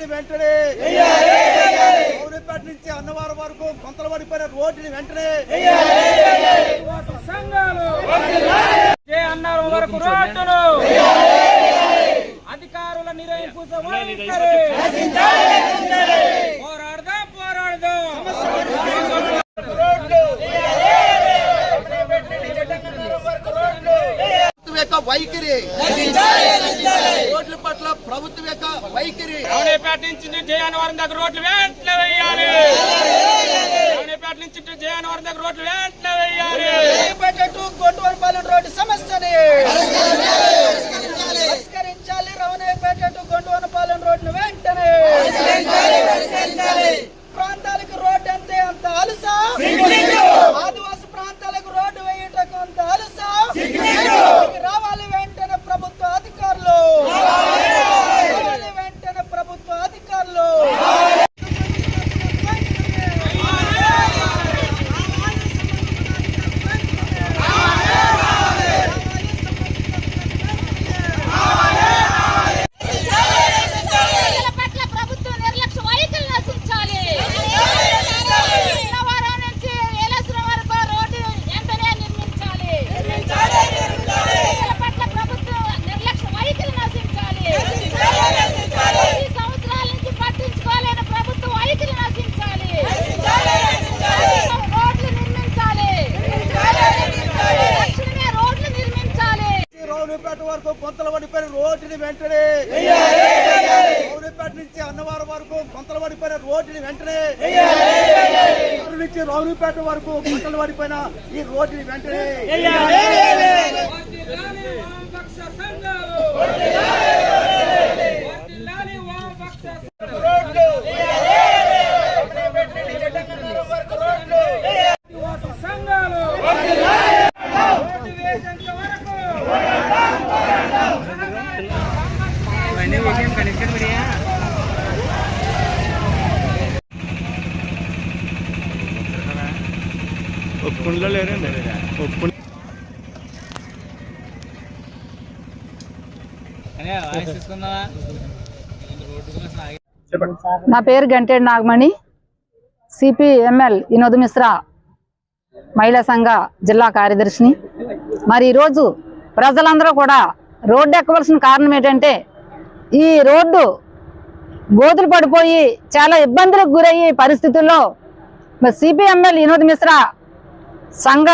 రోడ్డుని వెంటనే గౌరీపేట నుంచి అన్నవరం వరకు కొంతల పడిపోయిన రోడ్డుని వెంటనే సంఘాలు జే అన్నారు వరకు రోడ్డును అధికారుల నిర్వహింపు వైఖరి పోరాడదాం పోరాడదాం ప్రభుత్వం యొక్క వైఖరి. రమణేపేట నుంచి జయానవరం దగ్గర రోడ్లు వెంటనే వేయాలి. రమణేపేట నుంచి జయానవరం దగ్గర రోడ్లు వెంటనే వేయాలి. టు గొంటువరపాలెం రోడ్డు సమస్యని. పరిష్కరించాలి రవణపేట టు గొంటువరపాలెం రోడ్డు వెంటనే ప్రాంతాలకు రోడ్డు అంతే అంత అలుసా ఆదివాసి ప్రాంతాలకు రోడ్డు వేయటకు అంత అలుసా ఇక్కడికి రావాలి వెంటనే ప్రభుత్వ అధికారులు రావాలి వెంటనే ప్రభుత్వ అధికారులు ప్రజల పట్ల ప్రభుత్వం నిర్లక్ష్య వైఖరి నశించాలి శనివారం నుంచి ఏలేశ్వరం వరకు రోడ్డు వెంటనే నిర్మించాలి ప్రజల పట్ల ప్రభుత్వం నిర్లక్ష్య వైఖరి నశించాలి ఈ సంవత్సరాల నుంచి పట్టించుకోలేని ప్రభుత్వ వైఖరి నశించాలి రోడ్లు నిర్మించాలి తక్షణమే రోడ్లు నిర్మించాలి గౌరీపేట వరకు రోడ్డుని వెంటనే గౌరీపేట నుంచి అన్నవరం వరకు కొంతల రోడ్డుని వెంటనే నుంచి రౌరీపేట వరకు కొంతలు ఈ రోడ్డుని వెంటనే వర్ధిల్లాలి వామపక్ష సంఘాలు వర్ధిల్లాలి వామపక్ష ఆదివాసి సంఘాలు రోడ్డు వేసేంత వరకు నా పేరు Gantedu Nagamani. C P M L Vinod Mishra మహిళా సంఘ జిల్లా కార్యదర్శిని. మరి ఈరోజు ప్రజలందరూ కూడా రోడ్డు ఎక్కవలసిన కారణం ఏంటంటే ఈ రోడ్డు గోతులు పడిపోయి చాలా ఇబ్బందులకు గురయ్యే పరిస్థితుల్లో సిపిఎంఎల్ వినోద్ మిశ్రా సంఘ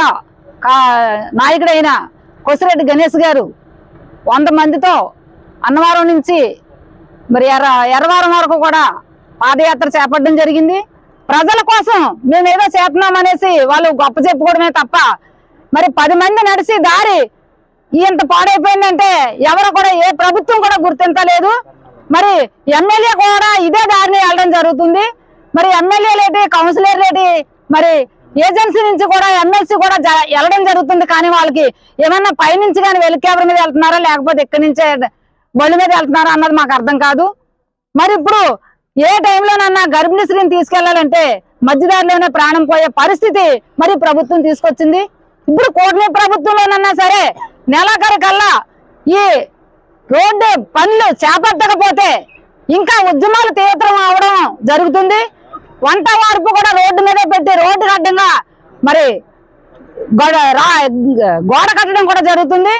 నాయకుడైన కొసిరెడ్డి గణేష్ గారు వంద మందితో అన్నవరం నుంచి మరి ఎర్ర ఎర్రవారం వరకు కూడా పాదయాత్ర చేపట్టడం జరిగింది. ప్రజల కోసం మేము ఏదో చేస్తున్నాం అనేసి వాళ్ళు గొప్ప చెప్పుకోవడమే తప్ప మరి పది మంది నడిచి దారి ఇంత పాడైపోయిందంటే ఎవరు కూడా ఏ ప్రభుత్వం కూడా గుర్తించలేదు. మరి ఎమ్మెల్యే కూడా ఇదే దారిని వెళ్ళడం జరుగుతుంది. మరి ఎమ్మెల్యేలేటి కౌన్సిలర్లేటి మరి ఏజెన్సీ నుంచి కూడా ఎమ్మెల్సీ కూడా జ- వెళ్ళడం జరుగుతుంది. కానీ వాళ్ళకి ఏమన్నా పైనుంచి కానీ వెలికేబర్ మీద వెళ్తున్నారా? లేకపోతే ఇక్కడి నుంచే బళ్ళు మీద వెళ్తున్నారా అన్నది మాకు అర్థం కాదు. మరి ఇప్పుడు ఏ టైంలోనన్నా గర్భిణీ స్త్రీని తీసుకెళ్ళాలంటే మధ్యదారిలోనే ప్రాణం పోయే పరిస్థితి మరి ప్రభుత్వం తీసుకొచ్చింది. ఇప్పుడు కూటమి ప్రభుత్వంలోనన్నా సరే నెలాఖరు కల్లా ఈ రోడ్డు పనులు చేపట్టకపోతే ఇంకా ఉద్యమాలు తీవ్రం అవడం జరుగుతుంది. వంట వార్పు కూడా రోడ్డు మీదే పెట్టి రోడ్డు అడ్డంగా మరి గోడ గోడ కట్టడం కూడా జరుగుతుంది.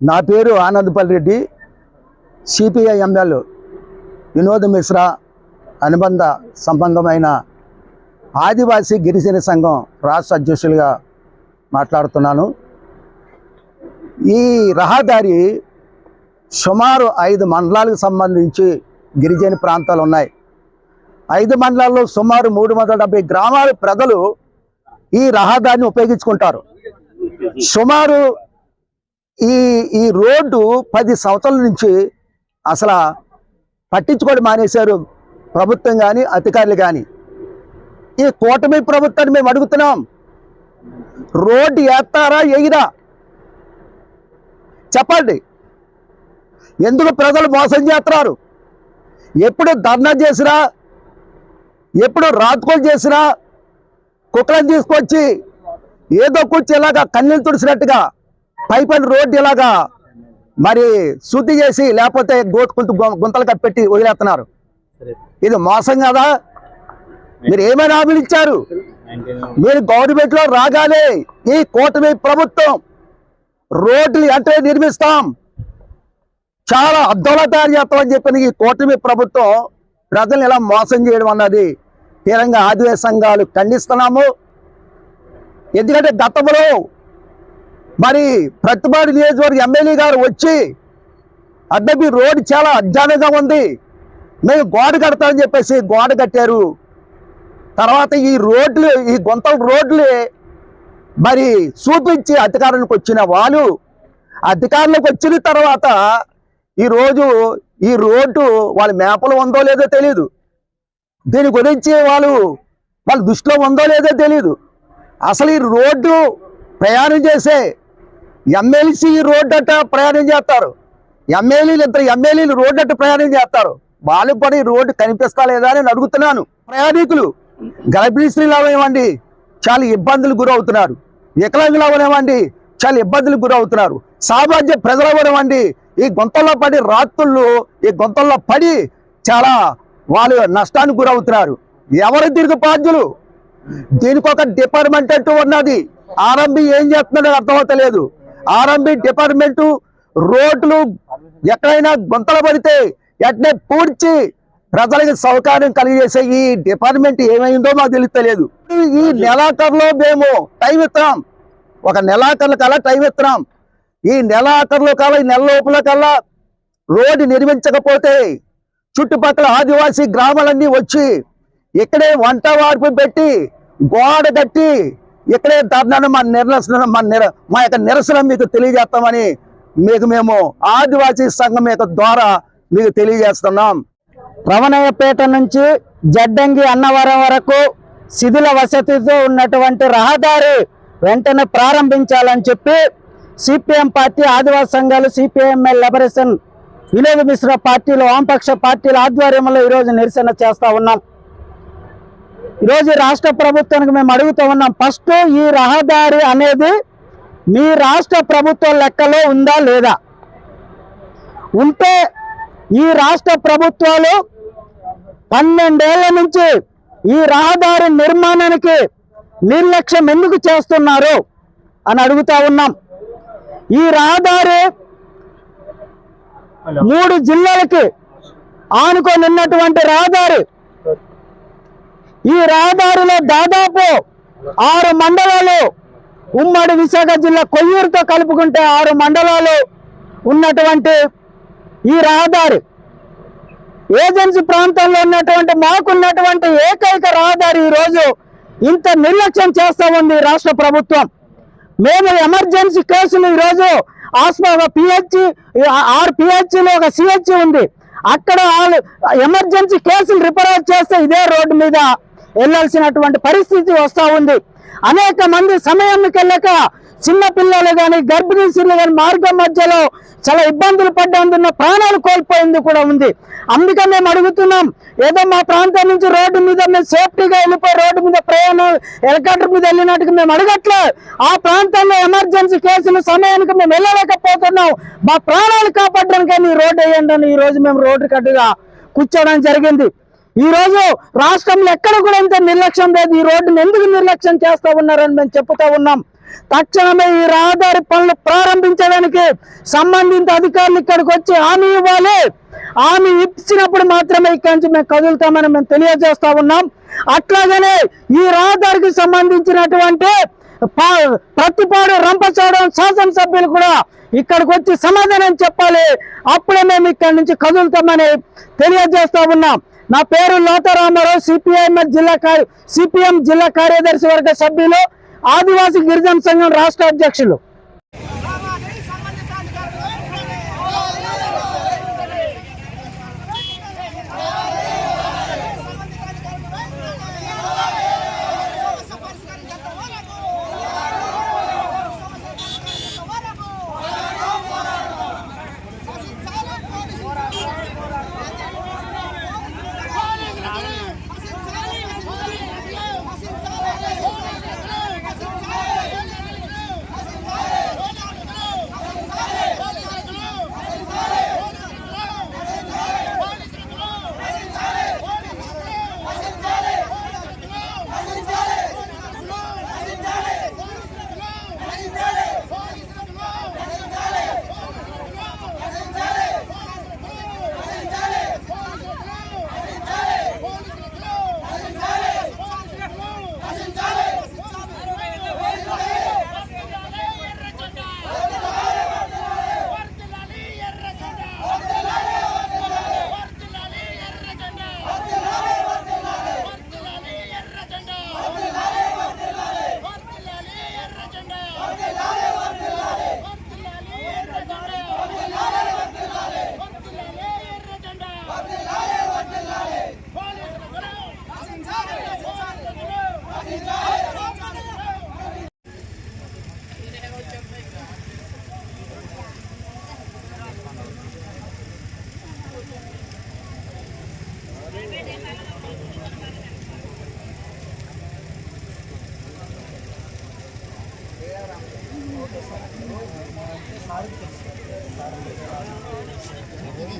నా పేరు Anandapalli Reddy C P I M L Vinod Mishra అనుబంధ సంబంధమైన ఆదివాసీ గిరిజన సంఘం రాష్ట్ర అధ్యక్షులుగా మాట్లాడుతున్నాను. ఈ రహదారి సుమారు ఐదు మండలాలకు సంబంధించి గిరిజన ప్రాంతాలు ఉన్నాయి. ఐదు మండలాల్లో సుమారు మూడు వందల డెబ్బై గ్రామాల ప్రజలు ఈ రహదారిని ఉపయోగించుకుంటారు. సుమారు ఈ ఈ రోడ్డు పది సంవత్సరాల నుంచి అసలు పట్టించుకోవడం మానేశారు ప్రభుత్వం కానీ అధికారులు కానీ ఈ కూటమి ప్రభుత్వాన్ని మేము అడుగుతున్నాం. రోడ్డు వేస్తారా ఎయిరా చెప్పండి. ఎందుకు ప్రజలు మోసం చేస్తున్నారు? ఎప్పుడు ధర్నా చేసినా ఎప్పుడు రాత్కోలు చేసినా కుక్కలను తీసుకొచ్చి ఏదో కూర్చి ఇలాగా కన్నీళ్ళు తుడిసినట్టుగా పైపైన రోడ్డు ఇలాగా మరి శుద్ధి చేసి లేకపోతే గోతుకుంటూ గుంతలు కప్పెట్టి వదిలేస్తున్నారు. ఇది మోసం కదా. మీరు ఏమైనా హామీలు ఇచ్చారు? మీరు గవర్నమెంట్లో రాగానే ఈ కూటమి ప్రభుత్వం రోడ్లు అంటే నిర్మిస్తాం చాలా అద్దంలో తయారు చేస్తామని చెప్పిన ఈ కూటమి ప్రభుత్వం ప్రజలు ఇలా మోసం చేయడం అన్నది తీరంగా ఆదివాసీ సంఘాలు ఖండిస్తున్నాము. ఎందుకంటే గతంలో మరి ప్రతిపాడు నియోజకవర్గ ఎమ్మెల్యే గారు వచ్చి అడ్డబి రోడ్డు చాలా అధ్వానంగా ఉంది. మేము గోడ కడతామని చెప్పేసి గోడ కట్టారు. తర్వాత ఈ రోడ్లు ఈ గుంతల రోడ్లు మరి చూపించి అధికారులకు వచ్చిన వాళ్ళు అధికారులకు వచ్చిన తర్వాత ఈ రోజు ఈ రోడ్డు వాళ్ళ మేపలు ఉందో లేదో తెలియదు దీని గురించి వాళ్ళు వాళ్ళ దృష్టిలో ఉందో లేదో తెలియదు అసలు ఈ రోడ్డు ప్రయాణం చేసే ఎమ్మెల్సీ రోడ్డు అట్ట ప్రయాణం చేస్తారు. ఎమ్మెల్యేలు ఇద్దరు ఎమ్మెల్యేలు రోడ్డు అట్ట ప్రయాణం చేస్తారు. వాళ్ళు పడి ఈ రోడ్డు కనిపిస్తా లేదా అని అడుగుతున్నాను. ప్రయాణికులు గర్భిణీ స్త్రీలు అవనివ్వండి చాలా ఇబ్బందులు గురవుతున్నారు. వికలాంగులు అవనివ్వండి చాలా ఇబ్బందులు గురవుతున్నారు. సామాజ్య ప్రజలు అవనివ్వండి ఈ గుంతల్లో పడి రాత్రుళ్ళు ఈ గుంతల్లో పడి చాలా వాళ్ళు నష్టానికి గురవుతున్నారు. ఎవరు దీనికి బాధ్యులు దీనికి ఒక డిపార్ట్మెంట్ అంటూ ఉన్నది. ఆర్ఎంబి ఏం చేస్తున్నాడో అర్థమవుతలేదు. ఆర్ఎంబి డిపార్ట్మెంట్ రోడ్లు ఎక్కడైనా గుంతలు పడితే ఎట్నే పూడ్చి ప్రజలకి సౌకర్యం కలిగజేసే ఈ డిపార్ట్మెంట్ ఏమైందో మాకు తెలియలేదు ఈ నెలాఖరులో మేము టైం ఇస్తున్నాం ఒక నెలాఖరుల కల్లా టైం ఇస్తున్నాం ఈ నెలాఖరులో కల్లా ఈ నెల లోపల కల్లా రోడ్డు నిర్మించకపోతే చుట్టుపక్కల ఆదివాసీ గ్రామాలన్నీ వచ్చి ఇక్కడే వంట వార్పు పెట్టి గోడ కట్టి ఇక్కడే ధర్నాను మా నిరసన మా నిర మా యొక్క నిరసన మీకు తెలియజేస్తామని మీకు మేము ఆదివాసీ సంఘం యొక్క ద్వారా మీకు తెలియజేస్తున్నాం. రమణయ్యపేట నుంచి జడ్డంగి అన్నవరం వరకు శిథిల వసతితో ఉన్నటువంటి రహదారి వెంటనే ప్రారంభించాలని చెప్పి సిపిఎం పార్టీ ఆదివాసీ సంఘాలు సిపిఎంఎల్ లిబరేషన్ వినోద్ మిశ్రా పార్టీలు వామపక్ష పార్టీల ఆధ్వర్యంలో ఈరోజు నిరసన చేస్తూ ఉన్నాం. ఈరోజు రాష్ట్ర ప్రభుత్వానికి మేము అడుగుతూ ఉన్నాం ఫస్ట్ ఈ రహదారి అనేది మీ రాష్ట్ర ప్రభుత్వం లెక్కలో ఉందా లేదా? ఉంటే ఈ రాష్ట్ర ప్రభుత్వాలు పన్నెండేళ్ళ నుంచి ఈ రహదారి నిర్మాణానికి నిర్లక్ష్యం ఎందుకు చేస్తున్నారు అని అడుగుతా ఉన్నాం. ఈ రహదారి మూడు జిల్లాలకి ఆనుకొని ఉన్నటువంటి రహదారి. ఈ రహదారిలో దాదాపు ఆరు మండలాలు ఉమ్మడి విశాఖ జిల్లా కొయ్యూరుతో కలుపుకుంటే ఆరు మండలాలు ఉన్నటువంటి ఈ రహదారి. ఏజెన్సీ ప్రాంతంలో ఉన్నటువంటి మాకున్నటువంటి ఏకైక రహదారి ఈరోజు రోజు ఇంత నిర్లక్ష్యం చేస్తా ఉంది ఈ రాష్ట్ర ప్రభుత్వం. మేము ఎమర్జెన్సీ కేసులు ఈరోజు ఆస్మా పిహెచ్ ఆరు పిహెచ్లో ఒక సిహెచ్ ఉంది. అక్కడ వాళ్ళు ఎమర్జెన్సీ కేసులు రిపేర్ చేస్తే ఇదే రోడ్డు మీద వెళ్ళాల్సినటువంటి పరిస్థితి వస్తూ ఉంది. అనేక మంది సమయానికి వెళ్ళక చిన్న పిల్లలు కానీ గర్భిణీ స్త్రీలు కానీ మార్గం మధ్యలో చాలా ఇబ్బందులు పడ్డందున్న ప్రాణాలు కోల్పోయింది కూడా ఉంది. అందుకే మేము అడుగుతున్నాం ఏదో మా ప్రాంతం నుంచి రోడ్డు మీద మేము సేఫ్టీగా వెళ్ళిపోయి రోడ్డు మీద ప్రయాణం హెలికాప్టర్ మీద వెళ్ళినట్టుగా మేము అడగట్లే ఆ ప్రాంతంలో ఎమర్జెన్సీ కేసులు సమయానికి మేము వెళ్ళలేకపోతున్నాం. మా ప్రాణాలు కాపాడడానికి ఈ రోడ్డు వేయండి అని ఈ రోజు మేము రోడ్డు కట్టుగా కూర్చోవడం జరిగింది. ఈ రోజు రాష్ట్రంలో ఎక్కడ కూడా ఇంత నిర్లక్ష్యం లేదు. ఈ రోడ్డును ఎందుకు నిర్లక్ష్యం చేస్తూ ఉన్నారని మేము చెప్తా ఉన్నాం. తక్షణమే ఈ రహదారి పనులు ప్రారంభించడానికి సంబంధిత అధికారులు ఇక్కడికి వచ్చి హామీ ఇవ్వాలి. హామీ ఇచ్చినప్పుడు మాత్రమే ఇక్కడి నుంచి మేము కదులుతామని మేము తెలియజేస్తా ఉన్నాం. అట్లాగనే ఈ రహదారికి సంబంధించినటువంటి ప్రతిపాడు రంపచోడడం శాసనసభ్యులు కూడా ఇక్కడికి వచ్చి సమాధానం చెప్పాలి. అప్పుడే మేము ఇక్కడి నుంచి కదులుతామని తెలియజేస్తా ఉన్నాం. నా పేరు లోతారామారావు సిపిఐఎం జిల్లా కార్య సిపిఎం జిల్లా కార్యదర్శి వర్గ సభ్యులు ఆదివాసీ గిరిజన సంఘం రాష్ట్ర అధ్యక్షులు.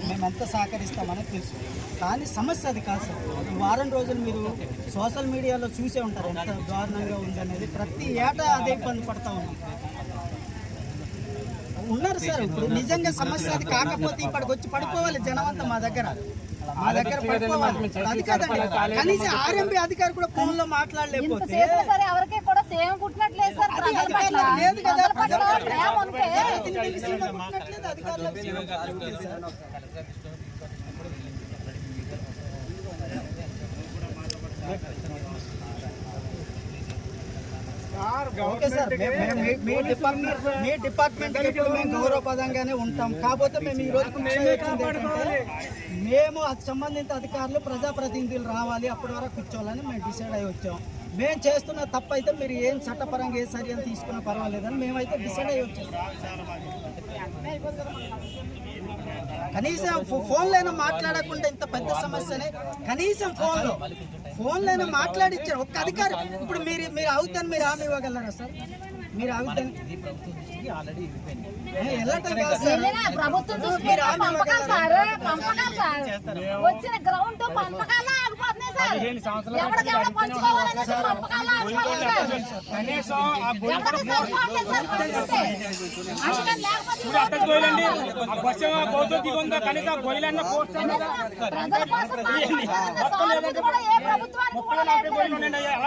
మేమెంత సహకరిస్తామని తెలుసు. కానీ సమస్య అది కాదు సార్. ఈ వారం రోజులు మీరు సోషల్ మీడియాలో చూసే ఉంటారు ఎంత దారుణంగా ఉందనేది ప్రతి ఏటా అదే ఇబ్బంది పడతా ఉన్నాం. ఉన్నారు సార్. ఇప్పుడు నిజంగా సమస్య అది కాకపోతే ఇప్పటికి వచ్చి పడిపోవాలి జనం అంతా మా దగ్గర. మా దగ్గర పడిపోవాలి. అది కాదండి. కనీసం ఆర్ఎంపీ అధికారి కూడా ఫోన్లో ఇంత మాట్లాడలేకపోతే సేమ్ కుట్టినట్లేదు సార్ ప్రజల పట్ల. ప్రజల పట్ల ప్రేమ ఉంటే. ఓకే సార్ మే- డిపార్ట్మెంట్ మీ డిపార్ట్మెంట్ ఎప్పుడు మేము గౌరవపదంగానే ఉంటాం. కాకపోతే మేము ఈ రోజు మేము అది సంబంధిత అధికారులు ప్రజాప్రతినిధులు రావాలి. అప్పటి వరకు కూర్చోవాలని మేము డిసైడ్ అయ్యి వచ్చాం. మేము చేస్తున్న తప్పైతే అయితే మీరు ఏం చట్టపరంగా ఏ చర్యలు తీసుకున్నా పర్వాలేదని మేమైతే డిసైడ్ అయ్యి వచ్చేస్తాం. కనీసం ఫో- ఫోన్లైనా మాట్లాడకుండా ఇంత పెద్ద సమస్యనే కనీసం ఫోన్లో ఫోన్లైనా మాట్లాడిచ్చారు. ఒక్క అధికారి ఇప్పుడు మీరు మీరు అవుతాను మీరు హామీ ఇవ్వగలరా సార్? మీరు అవుతాను. ప్రభుత్వం పంపకాలు? సార్ పంపకాలు సార్. వచ్చిన గ్రౌండ్ పంపకాలు ఆగిపోతున్నాయి సార్. పంచుకోవాలని పంపకాలు ఆగిపోతున్నాయి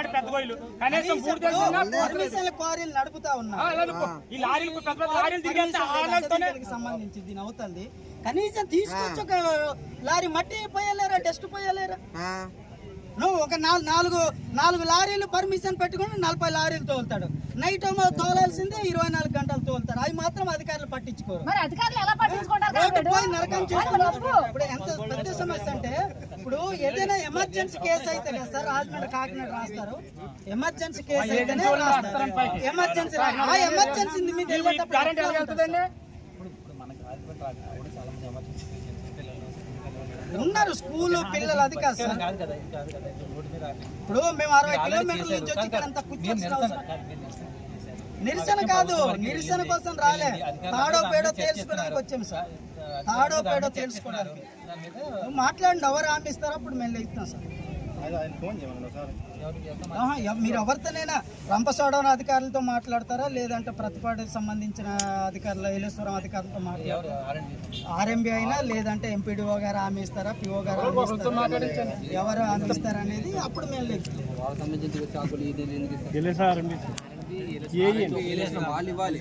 పెద్ద గొయ్యలు కనీసం నడుపుతా ఉన్నా. ఈ లారీలు పెద్ద పెద్ద లారీలు దీనికి సంబంధించి దీని అవుతుంది కనీసం తీసుకొచ్చి ఒక లారీ మట్టి పోయలేరా డస్ట్ పోయలేరా? నువ్వు ఒక నాలుగు నాలుగు నాలుగు లారీలు పర్మిషన్ పెట్టుకుని నలభై లారీలు తోలుతాడు. నైట్ తోలాల్సిందే ఇరవై నాలుగు గంటలు తోలుతారు అవి మాత్రం అధికారులు పట్టించుకోరు. మరి అధికారులు ఎలా పట్టించుకుంటారు రోడ్డు కాబట్టి? పోయి నరకం చేస్తున్నారు. ఎంత పెద్ద సమస్య అంటే ఇప్పుడు ఏదైనా ఎమర్జెన్సీ కేసు అయితే కదా సార్ రాజమండ్రి కాకినాడ రాస్తారు. ఎమర్జెన్సీ కేసు అయితేనే రాస్తారు. ఎమర్జెన్సీ ఆ ఎమర్జెన్సీ మీద ఉన్నారు స్కూల్ పిల్లలు అది కాదు సార్. ఇప్పుడు మేము అరవై కిలోమీటర్ల నుంచి వచ్చి ఇక్కడ అంతా కూర్చొని నిరసన కాదు నిరసన కోసం రాలే. తాడో పేడో తేల్చుకోవడానికి వచ్చాం సార్. తాడో పేడో తేల్చుకోవడానికి. నువ్వు మాట్లాడండి ఎవరు హామీ ఇస్తారో అప్పుడు మేము లేస్తాం సార్. మీరు ఎవరితోనైనా రంపసోడవరం అధికారులతో మాట్లాడతారా? లేదంటే ప్రతిపాటికి సంబంధించిన అధికారులు ఏలేశ్వరం అధికారులతో మాట్లాడతారా? ఆర్ఎంబి అయినా లేదంటే ఎంపీడీఓ గారు హామీ ఇస్తారా? పిఓ గారు? ఎవరు హామీ ఇస్తారా అనేది అప్పుడు మేము లేస్తాం వాళ్ళు ఇవ్వాలి.